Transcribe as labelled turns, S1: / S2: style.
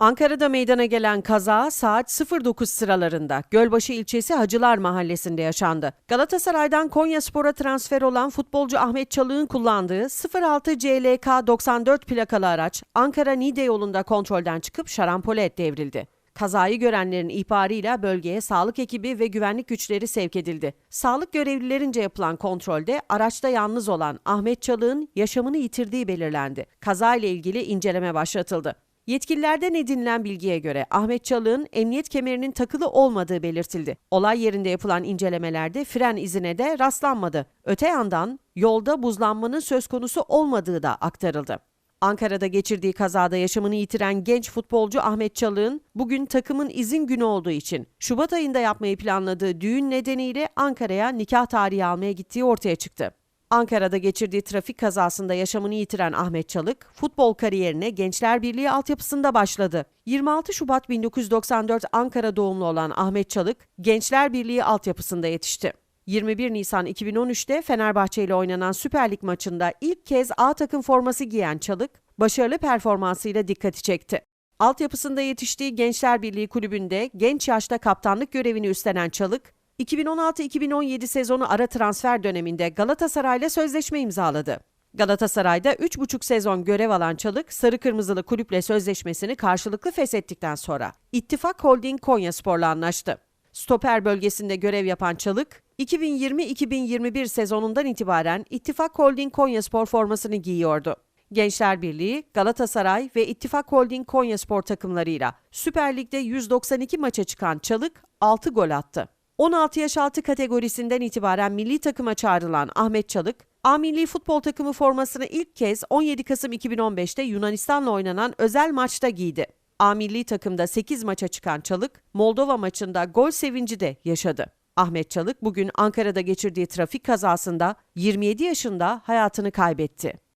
S1: Ankara'da meydana gelen kaza saat 09 sıralarında Gölbaşı ilçesi Hacılar Mahallesi'nde yaşandı. Galatasaray'dan Konyaspor'a transfer olan futbolcu Ahmet Çalık'ın kullandığı 06 CLK 94 plakalı araç Ankara Niğde yolunda kontrolden çıkıp şarampole devrildi. Kazayı görenlerin ihbarıyla bölgeye sağlık ekibi ve güvenlik güçleri sevk edildi. Sağlık görevlilerince yapılan kontrolde araçta yalnız olan Ahmet Çalık'ın yaşamını yitirdiği belirlendi. Kazayla ilgili inceleme başlatıldı. Yetkililerden edinilen bilgiye göre Ahmet Çalık'ın emniyet kemerinin takılı olmadığı belirtildi. Olay yerinde yapılan incelemelerde fren izine de rastlanmadı. Öte yandan yolda buzlanmanın söz konusu olmadığı da aktarıldı. Ankara'da geçirdiği kazada yaşamını yitiren genç futbolcu Ahmet Çalık'ın bugün takımın izin günü olduğu için Şubat ayında yapmayı planladığı düğün nedeniyle Ankara'ya nikah tarihi almaya gittiği ortaya çıktı. Ankara'da geçirdiği trafik kazasında yaşamını yitiren Ahmet Çalık, futbol kariyerine Gençler Birliği altyapısında başladı. 26 Şubat 1994 Ankara doğumlu olan Ahmet Çalık, Gençler Birliği altyapısında yetişti. 21 Nisan 2013'te Fenerbahçe ile oynanan Süper Lig maçında ilk kez A takım forması giyen Çalık, başarılı performansıyla dikkati çekti. Altyapısında yetiştiği Gençler Birliği kulübünde genç yaşta kaptanlık görevini üstlenen Çalık, 2016-2017 sezonu ara transfer döneminde Galatasaray'la sözleşme imzaladı. Galatasaray'da 3,5 sezon görev alan Çalık, Sarı Kırmızılı kulüple sözleşmesini karşılıklı feshettikten sonra İttifak Holding Konyaspor'la anlaştı. Stoper bölgesinde görev yapan Çalık, 2020-2021 sezonundan itibaren İttifak Holding Konyaspor formasını giyiyordu. Gençler Birliği, Galatasaray ve İttifak Holding Konyaspor takımlarıyla Süper Lig'de 192 maça çıkan Çalık 6 gol attı. 16 yaş altı kategorisinden itibaren milli takıma çağrılan Ahmet Çalık, A milli futbol takımı formasını ilk kez 17 Kasım 2015'te Yunanistan'la oynanan özel maçta giydi. A milli takımda 8 maça çıkan Çalık, Moldova maçında gol sevinci de yaşadı. Ahmet Çalık bugün Ankara'da geçirdiği trafik kazasında 27 yaşında hayatını kaybetti.